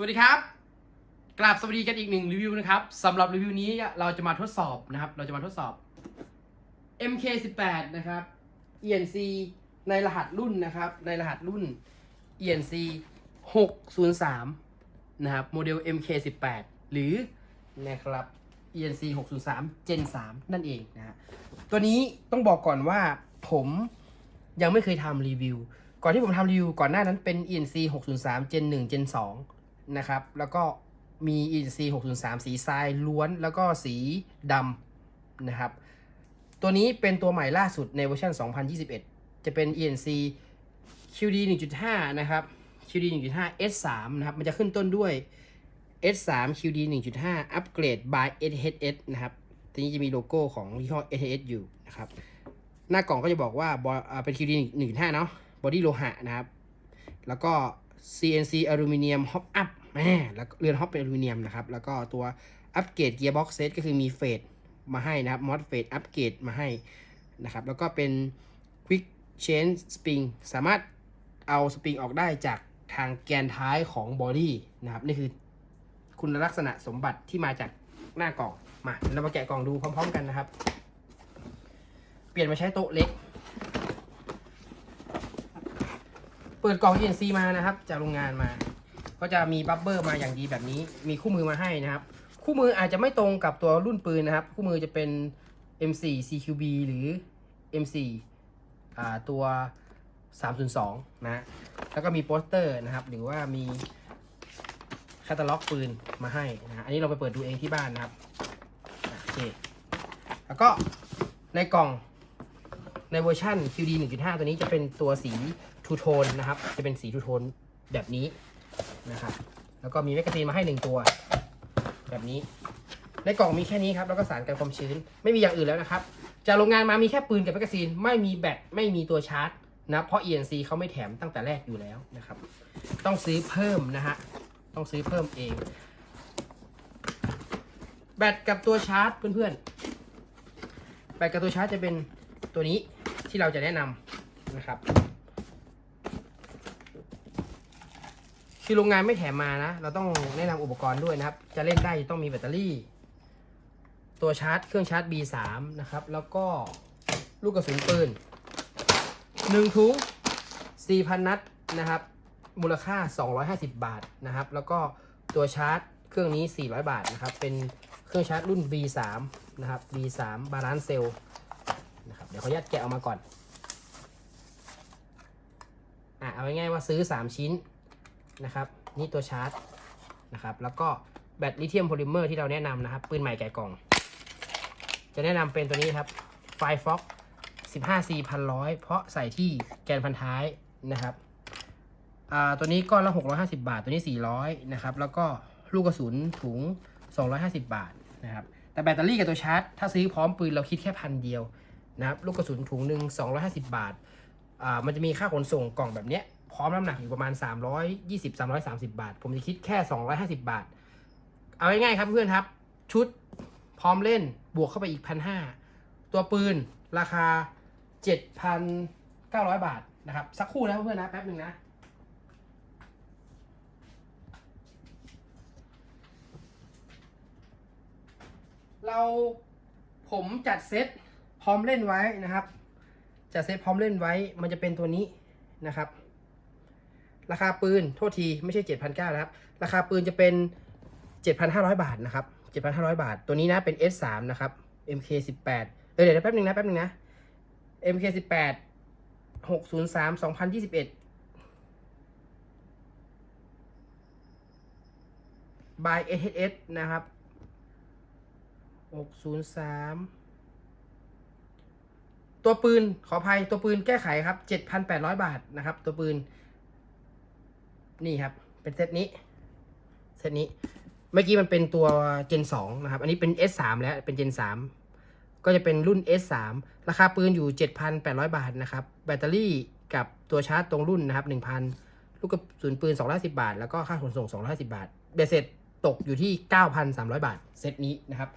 สวัสดีครับ กราบสวัสดีกันอีกหนึ่งรีวิวนะครับสำหรับรีวิวนี้เราจะมาทดสอบนะครับ เราจะมาทดสอบ MK18 นะครับ ENC ในรหัสรุ่นนะครับ ในรหัสรุ่น ENC 603 นะครับ โมเดล MK18 หรือนะครับ ENC 603 Gen 3 นั่นเองนะฮะตัวนี้ต้องบอกก่อนว่าผมยังไม่เคยทำรีวิว ก่อนที่ผมทำรีวิวก่อนหน้านั้นเป็น ENC 603 Gen 1 Gen 2 นะครับ แล้วก็มี ENC 603 สีทรายล้วนแล้วก็สีดำนะครับ ตัวนี้เป็นตัวใหม่ล่าสุดในเวอร์ชัน2021 จะเป็น ENC QD 1.5 นะครับ QD 1.5 S3 นะครับ มันจะขึ้นต้นด้วย S3 QD 1.5 อัปเกรด by SHS นะครับ ทีนี้จะมีโลโก้ของยี่ห้อ SHS อยู่นะครับ หน้ากล่องก็จะบอกว่าบออ่าเป็น QD 1.5 เนาะบอดี้โลหะนะครับ แล้วก็ CNC อลูมิเนียมฮอปอัพ แม่แล้วเรือนฮอปเป็นอลูมิเนียมนะครับ แล้วก็ตัวอัปเกรดเกียร์บ็อกเซตก็คือมีเฟดมาให้นะครับมอสเฟดอัปเกรดมาให้นะครับ แล้วก็เป็น Quick Change Spring สามารถเอาสปริงออกได้จากทางแกนท้ายของบอดี้นะครับ นี่คือคุณลักษณะสมบัติที่มาจากหน้ากล่องมาเรามาแกะกล่องดูพร้อม ๆ กันนะครับ เปลี่ยนมาใช้โต๊ะเล็ก เปิดกล่อง ENC มานะครับ จากโรงงานมา ก็จะมีบัฟเบอร์มาอย่างดีแบบนี้ มีคู่มือมาให้นะครับ คู่มืออาจจะไม่ตรงกับตัวรุ่นปืนนะครับ คู่มือจะเป็น M4 CQB หรือ M4 อ่าตัว 302 นะ แล้วก็มีโปสเตอร์นะครับ หรือว่ามีแคาตาล็อกปืนมาให้นะอันนี้เราไปเปิดดูเองที่บ้านนะครับโอเคแล้วก็ในกล่องในเวอร์ชัน QD 1.5 ตัวนี้จะเป็นตัวสีทูโทนนะครับ จะเป็นสีทูโทนแบบนี้ นะครับ แล้วก็มีแมกกาซีนมาให้หนึ่งตัว แบบนี้ ในกล่องมีแค่นี้ครับ แล้วก็สารกันความชื้น ไม่มีอย่างอื่นแล้วนะครับ จากโรงงานมามีแค่ปืนกับแมกกาซีน ไม่มีแบต ไม่มีตัวชาร์จนะ เพราะ ENC เขาไม่แถมตั้งแต่แรกอยู่แล้วนะครับ ต้องซื้อเพิ่มนะฮะ ต้องซื้อเพิ่มเอง แบตกับตัวชาร์จเพื่อนๆ แบตกับตัวชาร์จจะเป็นตัวนี้ที่เราจะแนะนำนะครับ คือโรงงานไม่แถมมานะ เราต้องแนะนำอุปกรณ์ด้วยนะครับ จะเล่นได้ต้องมีแบตเตอรี่ ตัวชาร์จ เครื่องชาร์จ B3 นะครับ แล้วก็ลูกกระสุนปืนหนึ่งถุง4,000 นัดนะครับ มูลค่า 250 บาทนะครับ แล้วก็ตัวชาร์จเครื่องนี้ 400 บาทนะครับ เป็นเครื่องชาร์จรุ่น B3 นะครับ B3 บาลานซ์เซลนะครับ เดี๋ยวขออนุญาตแกะออกมาก่อน อะ เอาง่ายๆว่าซื้อ 3 ชิ้น นะครับ นี่ตัวชาร์จนะครับ แล้วก็แบตลิเธียมโพลิเมอร์ที่เราแนะนำนะครับ ปืนใหม่แกะกล่อง จะแนะนำเป็นตัวนี้ครับไฟฟ็อก 15 4 1 0 0เพราะใส่ที่แกนพันท้ายนะครับอ่าตัวนี้ก้อนละ 650 บาท ตัวนี้ 400 นะครับ แล้วก็ลูกกระสุนถุง 250 บาทนะครับ แต่แบตเตอรี่กับตัวชาร์จ ถ้าซื้อพร้อมปืนเราคิดแค่พันเดียวนะครับ ลูกกระสุนถุงหนึ่ง250 บาทอ่ามันจะมีค่าขนส่งกล่องแบบเนี้ย พร้อมน้ำหนักอยู่ประมาณ 320 330 บาท ผมจะคิดแค่ 250 บาท เอาง่ายๆครับเพื่อนครับ ชุดพร้อมเล่นบวกเข้าไปอีก1,500ตัวปืนราคา 7,900 บาทนะครับ สักครู่นะเพื่อนนะแป๊บหนึ่งนะเราผมจัดเซตพร้อมเล่นไว้นะครับจะเซฟพร้อมเล่นไว้มันจะเป็นตัวนี้นะครับ ราคาปืนโทษทีไม่ใช่ 7,900นะครับ ราคาปืนจะเป็น 7,500 บาทนะครับ 7,500 บาท ตัวนี้นะเป็น S3 นะครับ MK18 เออเดี๋ยวแป๊บนึงนะแป๊บนึงนะ MK18 603 2021 by SHS นะครับ 603ตัวปืนขออภัยตัวปืนแก้ไขครับ 7,800 บาทนะครับ ตัวปืน นี่ครับ เป็นเซตนี้ เซตนี้ เมื่อกี้มันเป็นตัว Gen 2 นะครับ อันนี้เป็น S3 แล้ว เป็น Gen 3 ก็จะเป็นรุ่น S3 ราคาปืนอยู่ 7,800 บาทนะครับ แบตเตอรี่กับตัวชาร์จตรงรุ่นนะครับ 1,000 ลูกกระสุนปืน250บาท แล้วก็ค่าขนส่ง 250 บาท เบสเสร็จตกอยู่ที่ 9,300 บาท เซตนี้นะครับ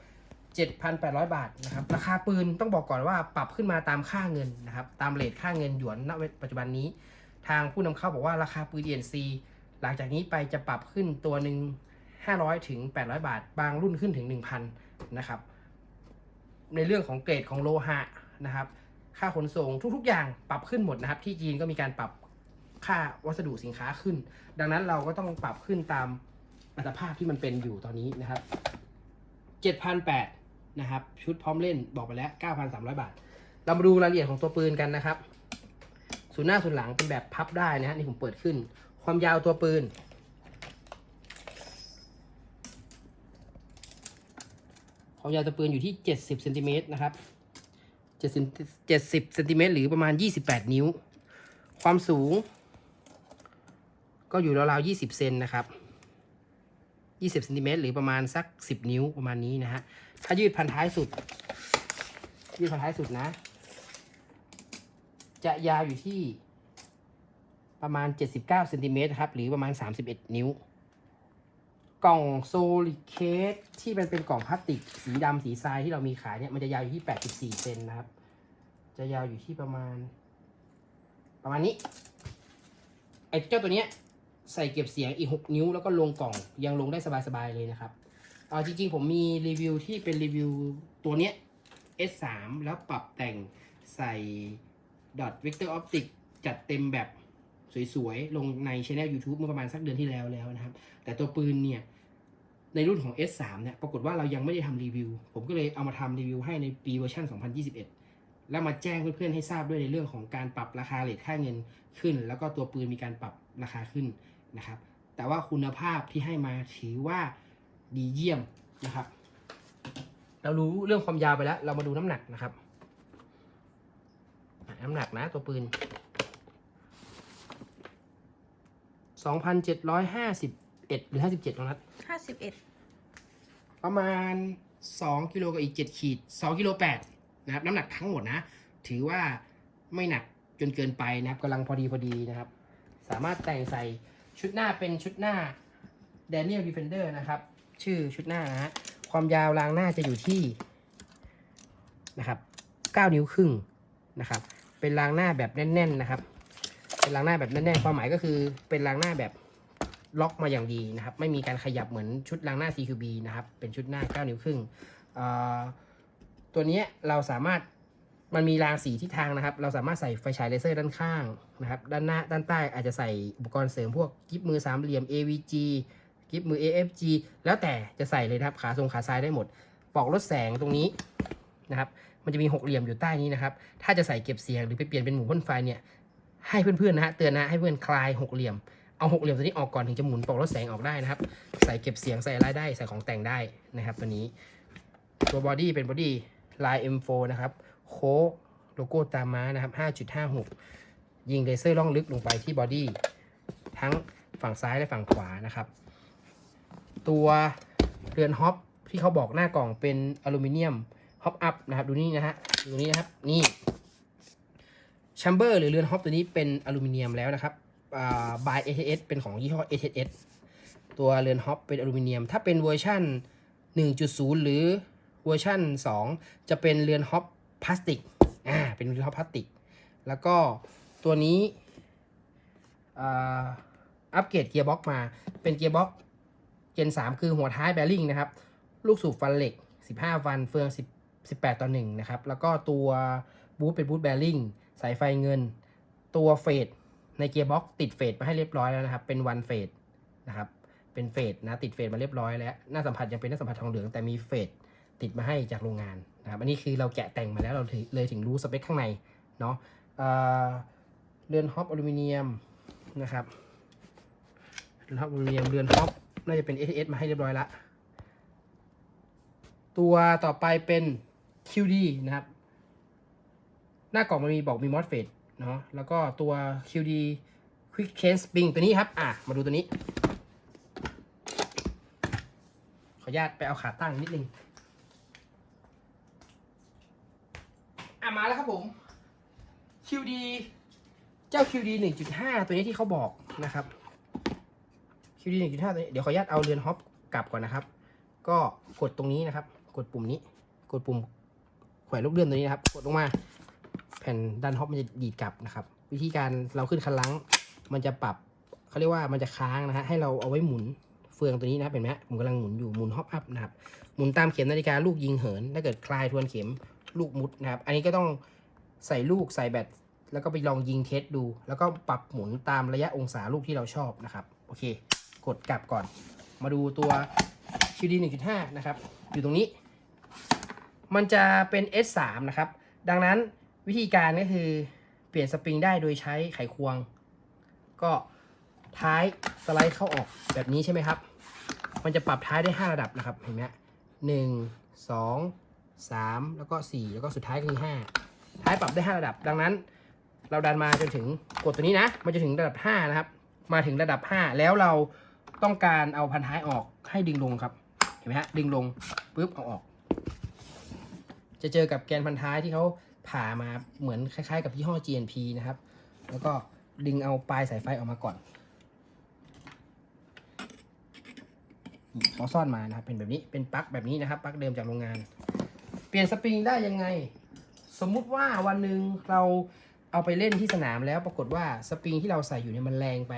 7,800 บาทนะครับ ราคาปืนต้องบอกก่อนว่าปรับขึ้นมาตามค่าเงินนะครับ ตามเรทค่าเงินหยวนณปัจจุบันนี้ ทางผู้นำเข้าบอกว่าราคาปืน ENC หลังจากนี้ไปจะปรับขึ้นตัวหนึ่ง500 ถึง 800 บาท บางรุ่นขึ้นถึง 1,000 นะครับ ในเรื่องของเกรดของโลหะนะครับ ค่าขนส่งทุกๆ อย่างปรับขึ้นหมดนะครับ ที่จีนก็มีการปรับค่าวัสดุสินค้าขึ้น ดังนั้นเราก็ต้องปรับขึ้นตามอัตภาพที่มันเป็นอยู่ตอนนี้นะครับ7,800นะครับ ชุดพร้อมเล่นบอกไปแล้ว 9,300 บาท เรามาดูรายละเอียดของตัวปืนกันนะครับส่วนหน้าส่วนหลังเป็นแบบพับได้นะฮะนี่ผมเปิดขึ้น ความยาวตัวปืน ความยาวตัวปืนอยู่ที่ 70เซนติเมตรนะครับ70 70เซนติเมตรหรือประมาณ 28 นิ้ว ความสูง ก็อยู่ราวๆ20 เซนนะครับ 20เซนติเมตรหรือประมาณสัก 10 นิ้วประมาณนี้นะฮะ ถ้ายืดพันท้ายสุด ยืดพันท้ายสุดนะ จะยาวอยู่ที่ ประมาณ 79เซนติเมตรครับหรือประมาณ 31 นิ้ว กล่องโซลิเคสที่มันเป็นกล่องพลาสติก สีดำสีทรายที่เรามีขายเนี่ยมันจะยาวอยู่ที่ 84เซนนะครับ จะยาวอยู่ที่ประมาณ ประมาณนี้ไอ้เจ้าตัวเนี้ยใส่เก็บเสียงอีก 6 นิ้วแล้วก็ลงกล่องยังลงได้สบายๆเลยนะครับเอาจริงๆ ผมมีรีวิวที่เป็นรีวิวตัวเนี้ย S3 แล้วปรับแต่งใส่ดอท Vector Optic จัดเต็มแบบ สวยๆ ลงในช anel YouTube เมื่อประมาณสักเดือนที่แล้วแล้วนะครับ แต่ตัวปืนเนี่ยในรุ่นของ S3 เนี่ยปรากฏว่าเรายังไม่ได้ทำรีวิว ผมก็เลยเอามาทำรีวิวให้ในปีเวอร์ชัน2021 แล้วมาแจ้งเพื่อนๆให้ทราบด้วยในเรื่องของการปรับราคาเลทค่าเงินขึ้น แล้วก็ตัวปืนมีการปรับราคาขึ้นนะครับ แต่ว่าคุณภาพที่ให้มาถือว่าดีเยี่ยมนะครับ เรารู้เรื่องความยาวไปแล้ว เรามาดูน้ำหนักนะครับ น้ำหนักนะตัวปืน สองพันเจ็ดร้อยห้าสิบเอ็ดหรือห้าสิบเจ็ดน้องนัดห้าสิบเอ็ดประมาณสองกิโลกับอีกเจ็ดขีดสองกิโลแปดนะครับน้ำหนักทั้งหมดนะ ถือว่าไม่หนักจนเกินไปนะครับกำลังพอดีพอดีนะครับ สามารถแต่งใส่ชุดหน้าเป็นชุดหน้า Daniel Defender นะครับ ชื่อชุดหน้านะฮะความยาวรางหน้าจะอยู่ที่นะครับ9นิ้วครึ่งนะครับ เป็นรางหน้าแบบแน่น ๆ นะครับ เป็นรางหน้าแบบแน่นๆความหมายก็คือเป็นรางหน้าแบบล็อกมาอย่างดีนะครับ ไม่มีการขยับเหมือนชุดรางหน้า CQB นะครับ เป็นชุดหน้า 9 นิ้วครึ่งตัวนี้เราสามารถมันมีรางสีทิศทางนะครับ เราสามารถใส่ไฟฉายเลเซอร์ด้านข้างนะครับ ด้านหน้าด้านใต้อาจจะใส่อุปกรณ์เสริมพวกกิฟมือสามเหลี่ยม AVG กิฟมือ AFG แล้วแต่จะใส่เลยนะครับ ขาทรงขาซ้ายได้หมดปลอกลดแสงตรงนี้นะครับ มันจะมีหกเหลี่ยมอยู่ใต้นี้นะครับ ถ้าจะใส่เก็บเสียงหรือไปเปลี่ยนเป็นหมุนพ่นไฟเนี่ย ให้เพื่อนๆนะฮะเตือนนะให้เพื่อนคลายหกเหลี่ยม เอาหกเหลี่ยมตัวนี้ออกก่อนถึงจะหมุนปลอกลดแสงออกได้นะครับ ใส่เก็บเสียงใส่อะไรได้ใส่ของแต่งได้นะครับ ตัวนี้ ตัวบอดี้เป็นบอดี้ลาย M4 นะครับโค้กโลโก้ตามม้านะครับ 5.56 ยิงเลเซอร์ล่องลึกลงไปที่บอดี้ทั้งฝั่งซ้ายและฝั่งขวานะครับ ตัวเรือนฮอปที่เขาบอกหน้ากล่องเป็นอลูมิเนียมฮอปอัพนะครับ ดูนี่นะฮะดูนี่นะครับ นี่ แชมเบอร์หรือเรือนฮอปตัวนี้เป็นอลูมิเนียมแล้วนะครับอ่า by ATS เป็นของยี่ห้อ ATS ตัวเรือนฮอปเป็นอลูมิเนียม ถ้าเป็นเวอร์ชัน1.0 หรือเวอร์ชัน2 จะเป็นเรือนฮอปพลาสติก อ่า เป็นเรือนฮอปพลาสติก แล้วก็ตัวนี้อัปเกรดเกียร์บ็อกมา เป็นเกียร์บ็อกเจน 3 คือหัวท้ายแบริ่งนะครับ ลูกสูบฟันเหล็ก 15 ฟัน เฟือง 10 18 ต่อ 1 นะครับ แล้วก็ตัวบูทเป็นบูทแบริ่ง สายไฟเงิน ตัวเฟดในเกียร์บ็อกติดเฟดมาให้เรียบร้อยแล้วนะครับ เป็นวันเฟดนะครับ เป็นเฟดนะติดเฟดมาเรียบร้อยแล้วหน้าสัมผัสยังเป็นหน้าสัมผัสทองเหลืองแต่มีเฟดติดมาให้จากโรงงานนะครับอันนี้คือเราแกะแต่งมาแล้วเราถึงเลยถึงรู้สเปคข้างในเนาะเเรือนฮอปอลูมิเนียมนะครับเรือนฮอปอลูมิเนียมเรือนฮอปน่าจะเป็น ATS มาให้เรียบร้อยละตัวต่อไปเป็น QD นะครับ หน้ากล่องมันมีบอกมี MOSFET เนาะแล้วก็ตัว QD Quick Change Spring ตัวนี้ครับ อะ มาดูตัวนี้ ขออนุญาตไปเอาขาตั้งนิดนึง อะ มาแล้วครับผม QD เจ้า QD 1.5 ตัวนี้ที่เขาบอกนะครับ QD 1.5ตัวนี้ เดี๋ยวขออนุญาตเอาเรือนฮอปกลับก่อนนะครับ ก็กดตรงนี้นะครับ กดปุ่มนี้ กดปุ่มแขวนลูกเลื่อนตัวนี้นะครับ กดลงมา แผ่นด้านฮอปมันจะดีดกลับนะครับ วิธีการเราขึ้นคันลังมันจะปรับเขาเรียกว่ามันจะค้างนะฮะให้เราเอาไว้หมุนเฟืองตัวนี้นะเห็นไหมผมกำลังหมุนอยู่หมุนฮอปอัพนะครับหมุนตามเข็มนาฬิกาลูกยิงเหินถ้าเกิดคลายทวนเข็มลูกมุดนะครับ อันนี้ก็ต้องใส่ลูกใส่แบตแล้วก็ไปลองยิงเทสดู แล้วก็ปรับหมุนตามระยะองศาลูกที่เราชอบนะครับ โอเค กดกลับก่อน มาดูตัว QD 1.5 นะครับ อยู่ตรงนี้ มันจะเป็น S3 นะครับ ดังนั้น วิธีการก็คือเปลี่ยนสปริงได้โดยใช้ไขควง ก็ท้ายสไลด์เข้าออกแบบนี้ใช่ไหมครับ มันจะปรับท้ายได้ 5 ระดับนะครับเห็นไหมหนึ่งสองสามแล้วก็สี่แล้วก็สุดท้ายก็คือห้าท้ายปรับได้ 5 ระดับ ดังนั้น เราดันมาจนถึงกดตัวนี้นะ มันจะถึงระดับ 5 นะครับ มาถึงระดับ 5 แล้วเราต้องการเอาพันท้ายออกให้ดึงลงครับ เห็นไหมฮะ ดึงลงปุ๊บเอาออก จะเจอกับแกนพันท้ายที่เขา ผ่ามาเหมือนคล้ายๆ กับยี่ห้อ GNP นะครับ แล้วก็ดึงเอาปลายสายไฟออกมาก่อนเขาซ่อนมานะครับเป็นแบบนี้เป็นปลั๊กแบบนี้นะครับปลั๊กเดิมจากโรงงาน เปลี่ยนสปริงได้ยังไง สมมุติว่าวันหนึ่งเราเอาไปเล่นที่สนามแล้วปรากฏว่าสปริงที่เราใส่อยู่เนี่ยมันแรงไป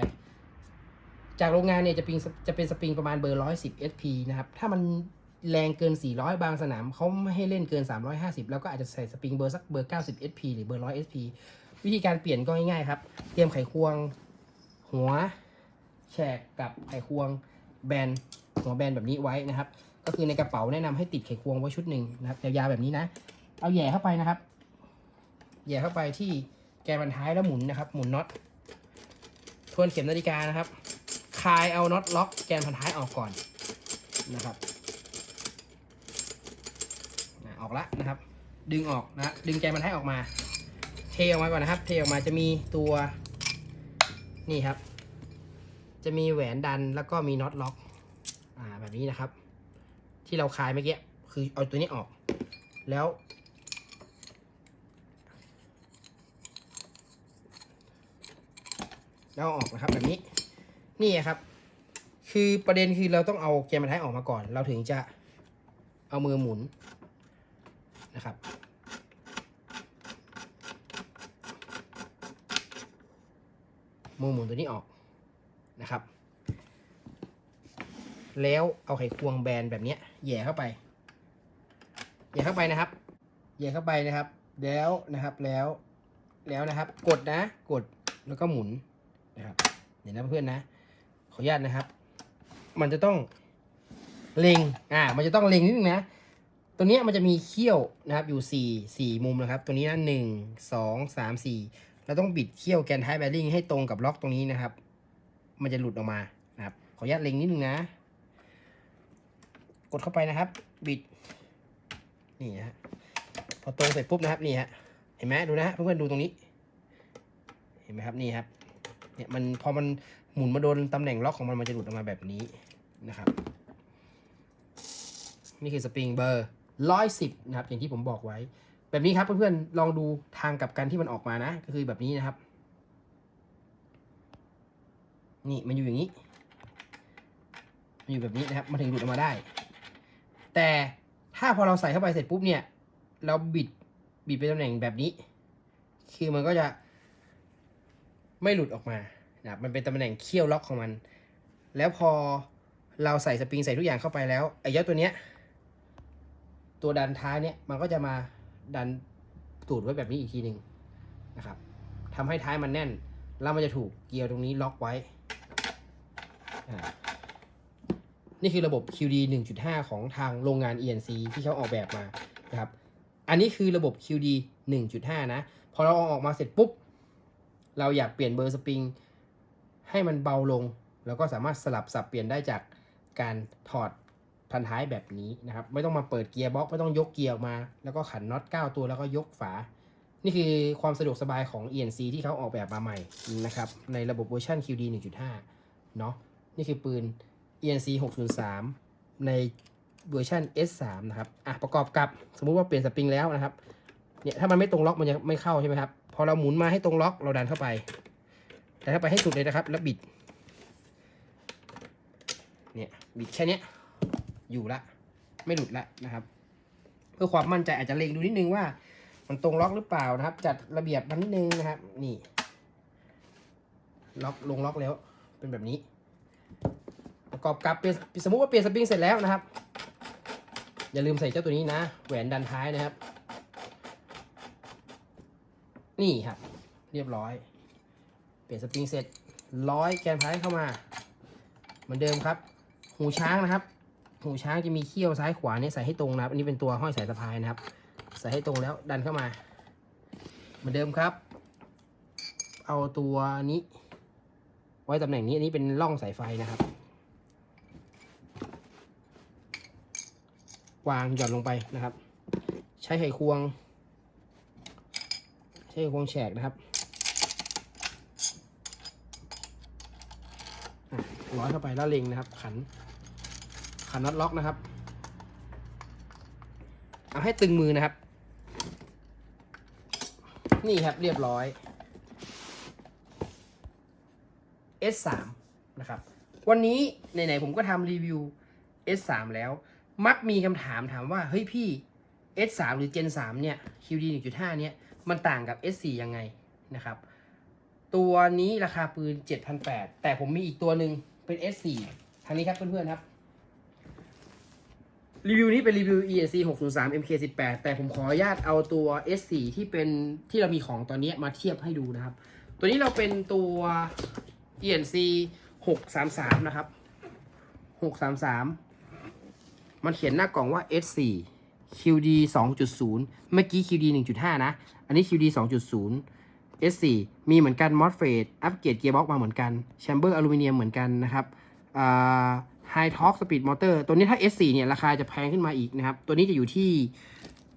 จากโรงงานเนี่ยจะเป็นจะเป็นสปริงประมาณเบอร์110 SP นะครับถ้ามัน แรงเกิน 400 บางสนามเขาไม่ให้เล่นเกิน 350 แล้วก็อาจจะใส่สปริงเบอร์สักเบอร์ 90 SP หรือเบอร์ 100 SP วิธีการเปลี่ยนก็ง่ายๆครับ เตรียมไขควง หัวแฉกกับไขควงแบนหัวแบนแบบนี้ไว้นะครับ ก็คือในกระเป๋าแนะนำให้ติดไขควงไว้ชุดหนึ่งนะครับยาวๆแบบนี้นะ เอาแหย่เข้าไปนะครับแหย่เข้าไปที่แกนบรรท้ายแล้วหมุนนะครับ หมุนน็อตทวนเข็มนาฬิกานะครับ คลายเอาน็อตล็อกแกนพันท้ายออกก่อนนะครับ อออกละนะครับ ดึงออกนะดึงแกนพันท้ออกมา เทออกมาก่อนนะครับ เทออกมาจะมีตัวนี่ครับ จะมีแหวนดันแล้วก็มีน็อตล็อกอ่าแบบนี้นะครับ ที่เราคลายเมื่อกี้คือเอาตัวนี้ออก แล้ว แล้วเอาออกนะครับแบบนี้นี่ครับ คือประเด็นคือเราต้องเอาแกนบรรทัดออกมาก่อน เราถึงจะเอามือหมุน นะครับมือหมุนตัวนี้ออกนะครับ แล้วเอาไขควงแบนแบบนี้แย่เข้าไป แย่เข้าไปนะครับ แย่เข้าไปนะครับ แล้วนะครับแล้วแล้วนะครับ กดนะ กดแล้วก็หมุนนะครับ เดี๋ยวนะเพื่อนนะ ขออนุญาตนะครับ มันจะต้องเล็ง อ่า มันจะต้องเล็งนิดนึงนะ ตัวนี้มันจะมีเขี้ยวนะครับอยู่สี่สี่มุมนะครับ ตัวนี้นะหนึ่งสองสามสี่เราต้องบิดเขี้ยวแกนท้ายแบริ่งให้ตรงกับล็อกตรงนี้นะครับ มันจะหลุดออกมานะครับขออนุญาตเล็งนิดนึงนะ กดเข้าไปนะครับ บิด นี่ฮะพอตรงเสร็จปุ๊บนะครับนี่ฮะเห็นไหมดูนะฮะเพื่อนๆดูตรงนี้ เห็นไหมครับนี่ครับเนี่ยมันพอมันหมุนมาโดนตำแหน่งล็อกของมันมันจะหลุดออกมาแบบนี้นะครับ นี่คือสปริงเบอร์ ร้อยสิบนะครับอย่างที่ผมบอกไว้ แบบนี้ครับเพื่อนๆลองดูทางกับกันที่มันออกมานะ ก็คือแบบนี้นะครับ นี่มันอยู่อย่างนี้มันอยู่แบบนี้นะครับมันถึงหลุดออกมาได้ แต่ถ้าพอเราใส่เข้าไปเสร็จปุ๊บเนี่ย เราบิดบิดไปตำแหน่งแบบนี้ คือมันก็จะไม่หลุดออกมานะมันเป็นตำแหน่งเขี้ยวล็อกของมัน แล้วพอเราใส่สปริงใส่ทุกอย่างเข้าไปแล้วไอ้ยอดตัวเนี้ย ตัวดันท้ายเนี่ยมันก็จะมาดันตูดไว้แบบนี้อีกทีหนึ่งนะครับทำให้ท้ายมันแน่น แล้วมันจะถูกเกียร์ตรงนี้ล็อกไว้ นี่คือระบบ QD 1.5 ของทางโรงงาน ENC ที่เขาออกแบบมานะครับ อันนี้คือระบบ QD 1.5 นะ พอเราเอาออกมาเสร็จปุ๊บ เราอยากเปลี่ยนเบอร์สปริง ให้มันเบาลงแล้วก็สามารถสลับสับเปลี่ยนได้จากการถอด พันท้ายแบบนี้นะครับ ไม่ต้องมาเปิดเกียร์บล็อกไม่ต้องยกเกียร์ออกมา แล้วก็ขันน็อต9ตัวแล้วก็ยกฝา นี่คือความสะดวกสบายของ ENC ที่เขาออกแบบมาใหม่นะครับ ในระบบเวอร์ชัน QD 1.5 เนาะนี่คือปืน ENC 603 ในเวอร์ชัน S3 นะครับอะประกอบกับสมมุติว่าเปลี่ยนสปริงแล้วนะครับเนี่ยถ้ามันไม่ตรงล็อกมันจะไม่เข้าใช่ไหมครับ พอเราหมุนมาให้ตรงล็อกเราดันเข้าไปดันเข้าไปให้สุดเลยนะครับ แล้วบิด เนี่ยบิดแค่เนี้ย อยู่ละ ไม่หลุดละนะครับ เพื่อความมั่นใจอาจจะเล็งดูนิดนึงว่า มันตรงล็อกหรือเปล่านะครับ จัดระเบียบมันนิดนึงนะครับ นี่ ล็อกลงล็อกแล้ว เป็นแบบนี้ ประกอบกับเปลี่ยนสมมุติว่าเปลี่ยนสปริงเสร็จแล้วนะครับ อย่าลืมใส่เจ้าตัวนี้นะ แหวนดันท้ายนะครับ นี่ครับ เรียบร้อย เปลี่ยนสปริงเสร็จร้อยแกนท้ายเข้ามา เหมือนเดิมครับ หูช้างนะครับ หูช้างจะมีเขี้ยวซ้ายขวาเนี่ยใส่ให้ตรงนะครับ อันนี้เป็นตัวห้อยสายสะพายนะครับ ใส่ให้ตรงแล้วดันเข้ามา เหมือนเดิมครับ เอาตัวนี้ ไว้ตำแหน่งนี้ อันนี้เป็นร่องสายไฟนะครับ วางหย่อนลงไปนะครับ ใช้ไขควง ใช้ไขควงแฉกนะครับร้อยเข้าไปแล้วเล็งนะครับ ขัน ขันน็อตล็อกนะครับ เอาให้ตึงมือนะครับ นี่ครับเรียบร้อย S3 นะครับ วันนี้ไหนๆผมก็ทำรีวิว S3 แล้ว มักมีคำถามถามว่า เฮ้ยพี่ S3 หรือ Gen 3 เนี่ย QD 1.5 เนี่ย มันต่างกับ S4 ยังไงนะครับ ตัวนี้ราคาปืน 7,800 แต่ผมมีอีกตัวหนึ่งเป็น S4 ทางนี้ครับเพื่อนๆครับ รีวิวนี้เป็นรีวิว ESC 603 MK18 แต่ผมขออนุญาตเอาตัว S4 ที่เป็นที่เรามีของตอนนี้มาเทียบให้ดูนะครับ ตัวนี้เราเป็นตัว ENC 633 นะครับ 633 มันเขียนหน้ากล่องว่า S4 QD 2.0 เมื่อกี้ QD 1.5 นะ อันนี้ QD 2.0 S4 มีเหมือนกัน MOSFET อัปเกรดเกียร์บ็อกมาเหมือนกัน แชมเบอร์อลูมิเนียมเหมือนกันนะครับอ่า High Torque Speed Motor ตัวนี้ถ้า S4 เนี่ยราคาจะแพงขึ้นมาอีกนะครับ ตัวนี้จะอยู่ที่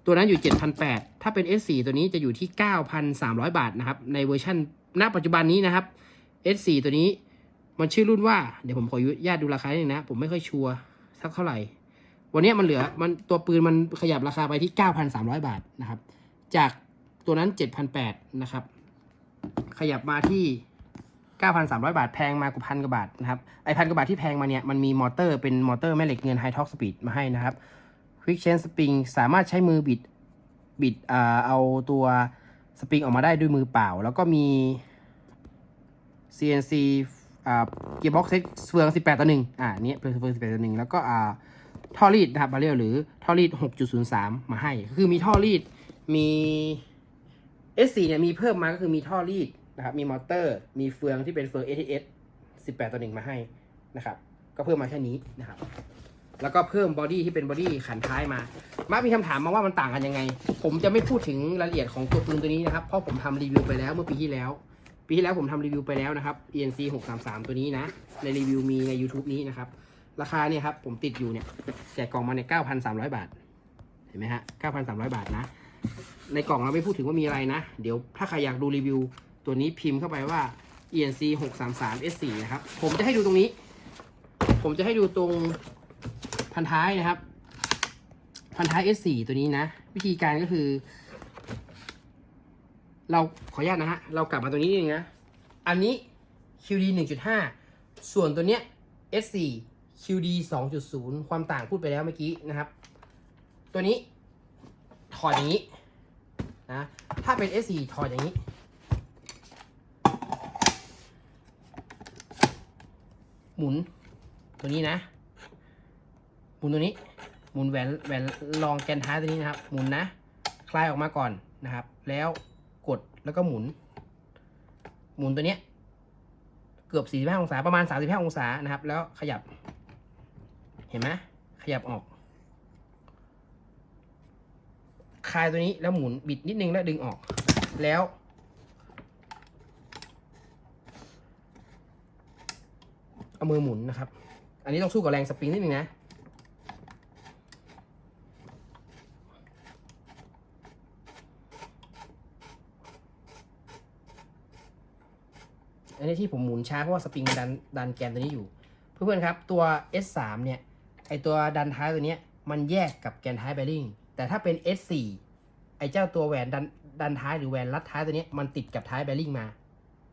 ตัวนั้นอยู่ 7,800 ถ้าเป็น S4 ตัวนี้จะอยู่ที่ 9,300 บาทนะครับ ในเวอร์ชันณปัจจุบันนี้นะครับ S4 ตัวนี้มันชื่อรุ่นว่า เดี๋ยวผมขออนุญาตดูราคาหนึ่งนะ ผมไม่ค่อยชัวร์สักเท่าไหร่ วันนี้มันเหลือมันตัวปืนมันขยับราคาไปที่ 9,300 บาทนะครับ จากตัวนั้น 7,800 นะครับ ขยับมาที่ 9,300 บาทแพงมากว่าพันกว่าบาทนะครับไอพันกว่าบาทที่แพงมาเนี่ยมันมีมอเตอร์เป็นมอเตอร์แม่เหล็กเงิน High Torque Speed มาให้นะครับ Quick Change Spring สามารถใช้มือบิดบิดอ่าเอาตัวสปริงออกมาได้ด้วยมือเปล่า แล้วก็มี CNC อ่าเกียร์บ็อกเซ็ตเฟือง 18 ต่อ1อ่าเนี้ยเป็นเฟือง 18 ต่อ1แล้วก็อ่าท่อรีดนะครับบาเรลหรือท่อรีด 6.03 มาให้ คือมีท่อรีดมี S4 เนี่ยมีเพิ่มมาก็คือมีท่อรีด นะครับ มีมอเตอร์ มีเฟืองที่เป็นเฟือง ATS 18 ต่อ 1 มาให้นะครับ ก็เพิ่มมาแค่นี้นะครับ แล้วก็เพิ่มบอดี้ที่เป็นบอดี้ขันท้ายมามักมีคำถามมาว่ามันต่างกันยังไง ผมจะไม่พูดถึงรายละเอียดของตัวปืนตัวนี้นะครับ เพราะผมทำรีวิวไปแล้วเมื่อปีที่แล้ว ปีที่แล้วผมทำรีวิวไปแล้วนะครับ ENC 633 ตัวนี้นะ ในรีวิวมีใน YouTube นี้นะครับ ราคาเนี่ยครับผมติดอยู่เนี่ย แจกกล่องมาในย9,300 บาท เห็นไหมฮะ 9,300 บาทนะ ในกล่องเราไม่พูดถึงว่ามีอะไรนะ เดี๋ยวถ้าใครอยากดูรีวิว ตัวนี้พิมพ์เข้าไปว่า ENC 633 S4 นะครับ ผมจะให้ดูตรงนี้ ผมจะให้ดูตรงพันท้ายนะครับ พันท้าย S4 ตัวนี้นะ วิธีการก็คือ เราขออนุญาตนะฮะ เรากลับมาตัวนี้นึงนะ อันนี้ QD 1.5 ส่วนตัวเนี้ย S4 QD 2.0 ความต่างพูดไปแล้วเมื่อกี้นะครับ ตัวนี้ ถอดอย่างนี้นะ ถ้าเป็น S4 ถอดอย่างนี้ หมุนตัวนี้นะ หมุนตัวนี้ หมุนแหวนแหวนรองแกนท้ายตัวนี้นะครับ หมุนนะ คลายออกมาก่อนนะครับ แล้วกดแล้วก็หมุน หมุนตัวเนี้ยเกือบ 45 องศา ประมาณ 35 องศานะครับ แล้วขยับ เห็นไหมขยับออก คลายตัวนี้แล้วหมุนบิดนิดนึงแล้วดึงออก แล้ว เอามือหมุนนะครับ อันนี้ต้องสู้กับแรงสปริงนิดนึงนะ อันนี้ที่ผมหมุนช้าเพราะว่าสปริงมันดันดันแกนตัวนี้อยู่ เพื่อนๆครับตัว S3 เนี่ยไอตัวดันท้ายตัวเนี้ยมันแยกกับแกนท้ายแบริ่งแต่ถ้าเป็น S4 ไอเจ้าตัวแหวนดันดันท้ายหรือแหวนรัดท้ายตัวนี้มันติดกับท้ายแบริ่งมา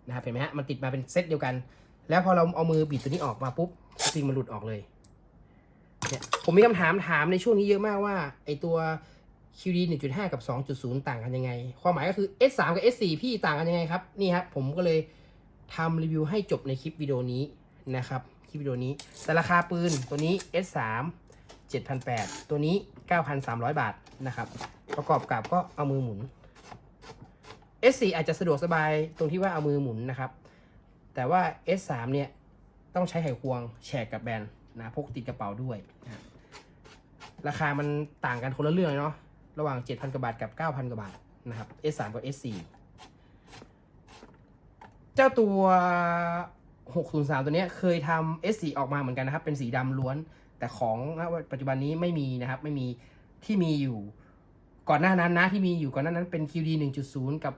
นะครับเห็นไหมฮะมันติดมาเป็นเซตเดียวกัน แล้วพอเราเอามือบิดตัวนี้ออกมาปุ๊บสปริงมันหลุดออกเลยเนี่ยผมมีคำถามถามในช่วงนี้เยอะมากว่าไอตัว QD 1.5 กับ 2.0 ต่างกันยังไง ความหมายก็คือ S3 กับ S4 พี่ต่างกันยังไงครับ นี่ครับผมก็เลยทำรีวิวให้จบในคลิปวิดีโอนี้นะครับ คลิปวิดีโอนี้ แต่ราคาปืนตัวนี้ S3 7,800 ตัวนี้ 9,300 บาทนะครับ ประกอบกับก็เอามือหมุน S4 อาจจะสะดวกสบายตรงที่ว่าเอามือหมุนนะครับ แต่ว่า S3 เนี่ยต้องใช้ไขควงแฉกกับแบนนะพกติดกระเป๋าด้วยนะราคามันต่างกันคนละเรื่องเลยเนาะระหว่าง 7,000 กว่าบาทกับ 9,000 กว่าบาทนะครับ S3 กับ S4 เจ้าตัว 603 ตัวเนี้ยเคยทำ S4 ออกมาเหมือนกันนะครับ เป็นสีดำล้วน แต่ของปัจจุบันนี้ไม่มีนะครับ ไม่มีที่มีอยู่ก่อนหน้านั้นนะที่มีอยู่ก่อนหน้านั้นเป็น QD 1.0 กับ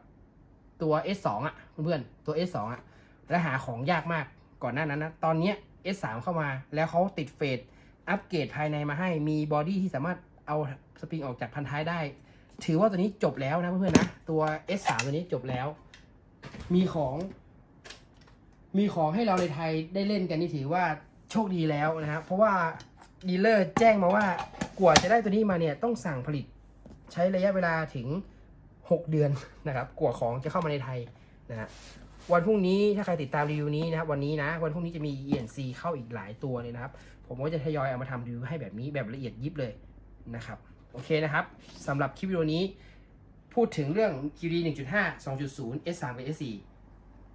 ตัว S2 อะเพื่อนๆตัว S2 อะ และหาของยากมากก่อนหน้านั้นนะ ตอนนี้ S3 เข้ามาแล้วเขาติดเฟสอัปเกรดภายในมาให้มีบอดี้ที่สามารถเอาสปริงออกจากพันท้ายได้ ถือว่าตัวนี้จบแล้วนะเพื่อนๆนะ ตัว S3 ตัวนี้จบแล้ว มีของ มีของให้เราในไทยได้เล่นกันนี่ถือว่าโชคดีแล้วนะครับ เพราะว่าดีลเลอร์แจ้งมาว่ากว่าจะได้ตัวนี้มาเนี่ยต้องสั่งผลิตใช้ระยะเวลาถึง 6 เดือนนะครับกว่าของจะเข้ามาในไทยนะฮะ วันพรุ่งนี้ถ้าใครติดตามรีวิวนี้นะครับวันนี้นะ วันพรุ่งนี้จะมี ENC เข้าอีกหลายตัวเลยนะครับ ผมก็จะทยอยเอามาทำรีวิวให้แบบนี้แบบละเอียดยิบเลยนะครับโอเคนะครับสำหรับคลิปวิดีโอนี้ พูดถึงเรื่อง QD 1.5 2.0 S3 กับ S4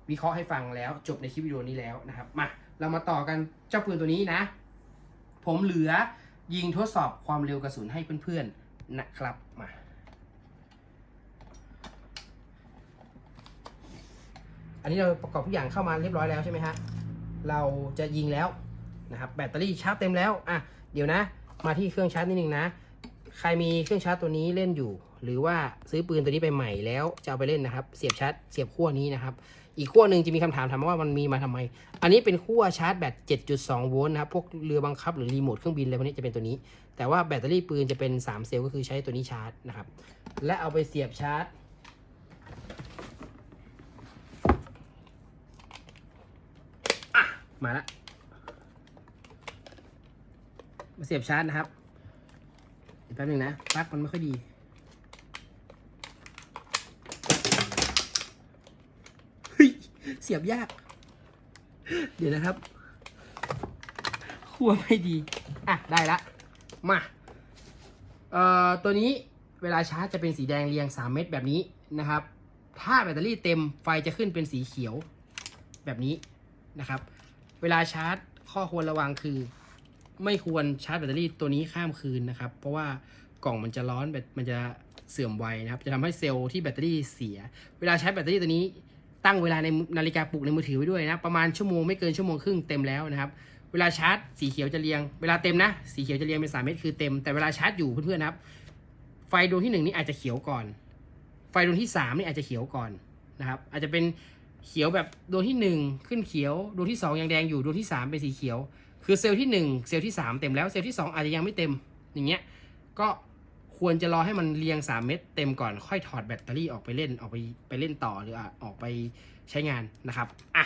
วิเคราะห์ให้ฟังแล้วจบในคลิปวิดีโอนี้แล้วนะครับมาเรามาต่อกันเจ้าปืนตัวนี้นะ ผมเหลือยิงทดสอบความเร็วกระสุนให้เพื่อนๆนะครับมา อันนี้เราประกอบทุกอย่างเข้ามาเรียบร้อยแล้วใช่ไหมฮะ เราจะยิงแล้วนะครับแบตเตอรี่ชาร์จเต็มแล้วอะเดี๋ยวนะ มาที่เครื่องชาร์จนิดนึงนะ ใครมีเครื่องชาร์จตัวนี้เล่นอยู่ หรือว่าซื้อปืนตัวนี้ไปใหม่แล้วจะเอาไปเล่นนะครับ เสียบชาร์จเสียบขั้วนี้นะครับ อีกขั้วหนึ่งจะมีคำถามถามว่ามันมีมาทำไม อันนี้เป็นขั้วชาร์จแบต 7.2 โวลต์นะครับ พวกเรือบังคับหรือรีโมทเครื่องบินอะไรพวกนี้จะเป็นตัวนี้ แต่ว่าแบตเตอรี่ปืนจะเป็น 3 เซลล์ก็คือใช้ตัวนี้ชาร์จนะครับ และเอาไปเสียบชาร์จ อะ มาละมาเสียบชาร์จนะครับเดี๋ยวแป๊บนึงนะปลั๊กมันไม่ค่อยดีเฮ้ยเสียบยาก เดี๋ยวนะครับขั้วไม่ดี อะ ได้ละ มา เอ่อ ตัวนี้เวลาชาร์จจะเป็นสีแดงเรียง 3 เม็ดแบบนี้นะครับ ถ้าแบตเตอรี่เต็มไฟจะขึ้นเป็นสีเขียวแบบนี้นะครับ เวลาชาร์จข้อควรระวังคือ ไม่ควรชาร์จแบตเตอรี่ตัวนี้ข้ามคืนนะครับ เพราะว่ากล่องมันจะร้อนแบตมันจะเสื่อมไวนะครับ จะทำให้เซลล์ที่แบตเตอรี่เสีย เวลาใช้แบตเตอรี่ตัวนี้ตั้งเวลาในนาฬิกาปลุกในมือถือไว้ด้วยนะ ประมาณชั่วโมงไม่เกินชั่วโมงครึ่งเต็มแล้วนะครับ เวลาชาร์จสีเขียวจะเรียง เวลาเต็มนะ สีเขียวจะเรียงเป็นสามเม็ดคือเต็ม แต่เวลาชาร์จอยู่เพื่อนๆนะครับ ไฟดวงที่หนึ่งนี่อาจจะเขียวก่อน ไฟดวงที่สามนี่อาจจะเขียวก่อนนะครับ อาจจะเป็น เขียวแบบดวงที่หนึ่งขึ้นเขียวดวงที่สองยังแดงอยู่ดวงที่สามเป็นสีเขียว คือเซลล์ที่หนึ่งเซลล์ที่สามเต็มแล้วเซลล์ที่สองอาจจะยังไม่เต็ม อย่างเงี้ยก็ควรจะรอให้มันเรียงสามเม็ดเต็มก่อนค่อยถอดแบตเตอรี่ออกไปเล่นออกไปไปเล่นต่อหรือออกไปใช้งานนะครับอะ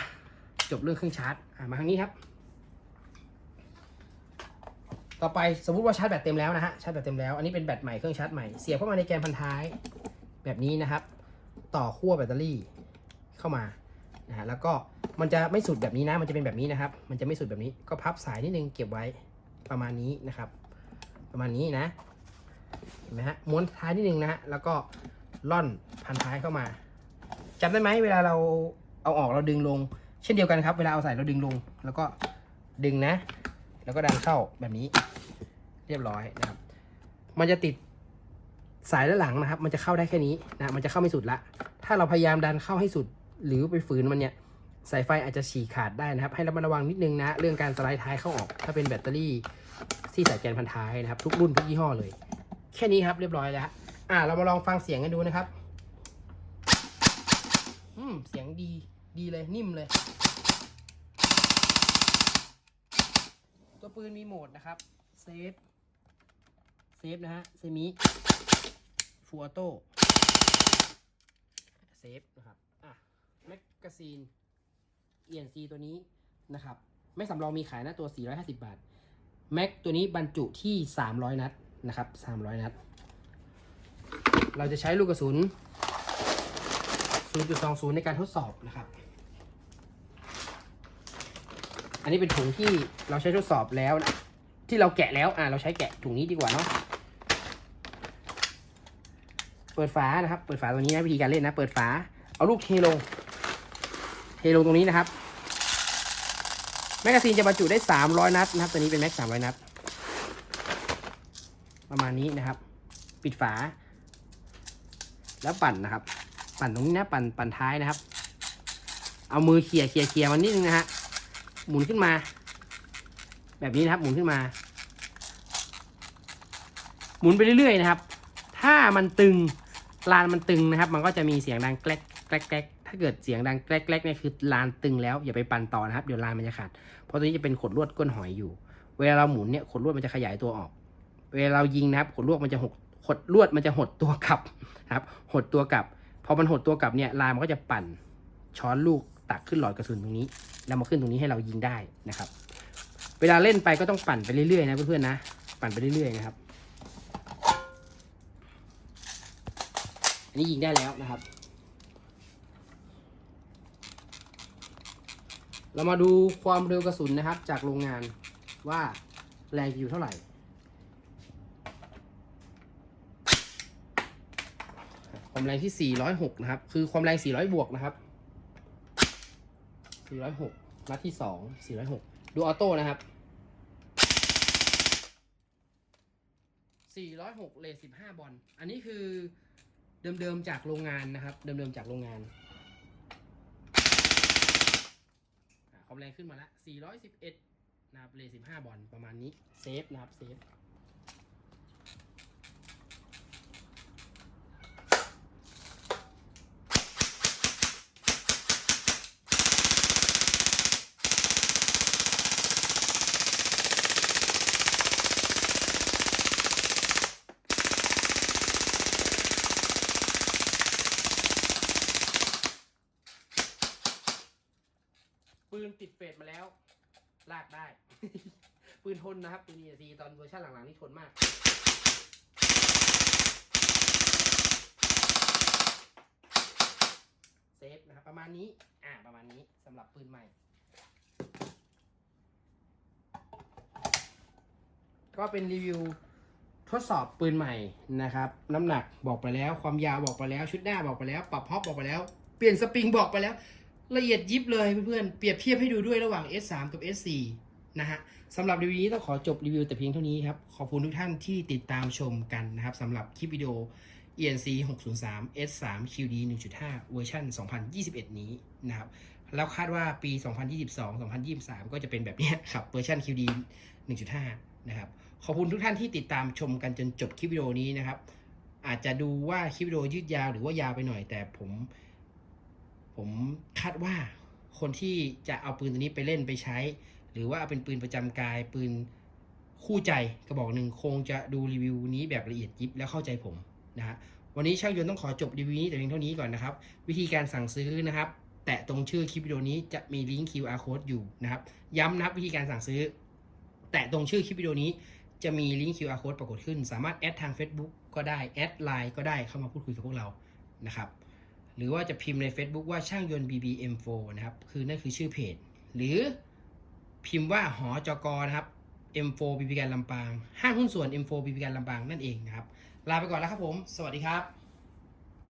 จบเรื่องเครื่องชาร์จอะมาทางนี้ครับ ต่อไปสมมุติว่าชาร์จแบตเต็มแล้วนะฮะชาร์จแบตเต็มแล้วอันนี้เป็นแบตใหม่เครื่องชาร์จใหม่เสียบเข้ามาในแกนพันท้ายแบบนี้นะครับ ต่อขั้วแบตเตอรี่เข้ามา นะฮะแล้วก็มันจะไม่สุดแบบนี้นะมันจะเป็นแบบนี้นะครับ มันจะไม่สุดแบบนี้ก็พับสายนิดนึงเก็บไว้ประมาณนี้นะครับ ประมาณนี้นะเห็นไหมฮะม้วนท้ายนิดนึงนะฮะแล้วก็ล่อนพันท้ายเข้ามาจำได้ไหมเวลาเราเอาออกเราดึงลง เช่นเดียวกันครับ เวลาเอาใส่เราดึงลง แล้วก็ดึงนะ แล้วก็ดันเข้าแบบนี้ เรียบร้อยนะครับ มันจะติดสายด้านหลังนะครับ มันจะเข้าได้แค่นี้นะมันจะเข้าไม่สุดละถ้าเราพยายามดันเข้าให้สุด หรือไปฝืนมันเนี่ยสายไฟอาจจะฉีกขาดได้นะครับ ให้ระมัดระวังนิดนึงนะ เรื่องการสไลด์ท้ายเข้าออก ถ้าเป็นแบตเตอรี่ที่ใส่แกนพันท้ายนะครับ ทุกรุ่นทุกยี่ห้อเลย แค่นี้ครับเรียบร้อยแล้ว อ่าเรามาลองฟังเสียงกันดูนะครับ อืมเสียงดีดีเลยนิ่มเลย ตัวปืนมีโหมดนะครับเซฟเซฟนะฮะเซมิฟูออโต้เซฟนะครับ กกาซีน ENC ตัวนี้นะครับไม่สำรองมีขายนะตัว 450 บาท แม็กตัวนี้บรรจุที่ 300 นัดนะครับ 300 นัด เราจะใช้ลูกกระสุน 0.20 ในการทดสอบนะครับ อันนี้เป็นถุงที่เราใช้ทดสอบแล้วนะ ที่เราแกะแล้ว อ่าเราใช้แกะถุงนี้ดีกว่าเนาะ เปิดฝานะครับ เปิดฝาตัวนี้นะวิธีการเล่นนะ เปิดฝา เอาลูกเทลง เทลงตรงนี้นะครับ แมกกาซีนจะบรรจุได้ 300 นัดนะครับ ตัวนี้เป็นแม็ก 300 นัด ประมาณนี้นะครับ ปิดฝา แล้วปั่นนะครับ ปั่นตรงนี้นะ ปั่นปั่นท้ายนะครับ เอามือเขี่ยเขี่ยเขี่ยมันนิดนึงนะฮะ หมุนขึ้นมา แบบนี้นะครับ หมุนขึ้นมา หมุนไปเรื่อยๆนะครับ ถ้ามันตึงลานมันตึงนะครับ มันก็จะมีเสียงดังแกลกแกลกแกลก ถ้าเกิดเสียงดังแกลกแกลกเนี่ยคือลานตึงแล้วอย่าไปปั่นต่อนะครับเดี๋ยวลานมันจะขาดเพราะตัวนี้จะเป็นขดลวดก้นหอยอยู่ เวลาเราหมุนเนี่ยขดลวดมันจะขยายตัวออก เวลาเรายิงนะครับขดลวดมันจะหดขดลวดมันจะหดตัวกลับนะครับ หดตัวกลับพอมันหดตัวกลับเนี่ยลานมันก็จะปั่นช้อนลูกตักขึ้นหลอดกระสุนตรงนี้ แล้วมาขึ้นตรงนี้ให้เรายิงได้นะครับ เวลาเล่นไปก็ต้องปั่นไปเรื่อยๆนะเพื่อนๆนะ ปั่นไปเรื่อยๆนะครับ อันนี้ยิงได้แล้วนะครับ เรามาดูความเร็วกระสุนนะครับ จากโรงงานว่าแรงอยู่เท่าไหร่ ความแรงที่ 406 นะครับ คือความแรง 400 บวกนะครับ 406นัดที่ 2 406 ดูออโต้นะครับ 406 เลท15 บอล อันนี้คือเดิมๆจากโรงงานนะครับ เดิมๆจากโรงงานอะ ความแรงขึ้นมาแล้ว411นะครับเล15บอลประมาณนี้เซฟนะครับเซฟ ติดเฟสมาแล้ว ลากได้ ปืนทนนะครับ ปืน EAC ตอนเวอร์ชันหลังๆนี่ทนมาก เซฟนะครับ ประมาณนี้ อ่า ประมาณนี้สำหรับปืนใหม่ ก็เป็นรีวิวทดสอบปืนใหม่นะครับ น้ำหนักบอกไปแล้ว ความยาวบอกไปแล้ว ชุดหน้าบอกไปแล้ว ปรับฮอปบอกไปแล้ว เปลี่ยนสปริงบอกไปแล้ว ละเอียดยิบเลยเพื่อนๆ เปรียบเทียบให้ดูด้วยระหว่าง S3 กับ S4 นะฮะสำหรับรีวิวนี้ต้องขอจบรีวิวแต่เพียงเท่านี้ครับ ขอบคุณทุกท่านที่ติดตามชมกันนะครับสำหรับคลิปวิดีโอ ENC 603 S3 QD 1.5 เวอร์ชัน2021 นี้นะครับ แล้วคาดว่าปี 2022 2023 ก็จะเป็นแบบนี้ครับ เวอร์ชัน QD 1.5 นะครับ ขอบคุณทุกท่านที่ติดตามชมกันจนจบคลิปวิดีโอนี้นะครับ อาจจะดูว่าคลิปวิดีโอยืดยาวหรือว่ายาวไปหน่อยแต่ผม ผมคาดว่าคนที่จะเอาปืนตัวนี้ไปเล่นไปใช้ หรือว่าเอาเป็นปืนประจำกายปืนคู่ใจกระบอกหนึ่งคงจะดูรีวิวนี้แบบละเอียดยิบแล้วเข้าใจผมนะฮะวันนี้ช่างยนต์ต้องขอจบรีวิวนี้แต่เพียงเท่านี้ก่อนนะครับ วิธีการสั่งซื้อนะครับ แตะตรงชื่อคลิปวิดีโอนี้จะมีลิงก์ QR code อยู่นะครับ ย้ำนับวิธีการสั่งซื้อ แตะตรงชื่อคลิปวิดีโอนี้จะมีลิงก์ QR code ปรากฏขึ้น สามารถแอดทาง Facebook ก็ได้แอดไลน์ก็ได้เข้ามาพูดคุยกับพวกเรานะครับ หรือว่าจะพิมพ์ใน Facebook ว่าช่างยนต์ BBM4 นะครับ คือนั่นคือชื่อเพจ หรือพิมพ์ว่าหอจกนะครับ M4 BB การลำปาง ห้างหุ้นส่วน M4 BB การลำปางนั่นเองนะครับ ลาไปก่อนแล้วครับผม สวัสดีครับ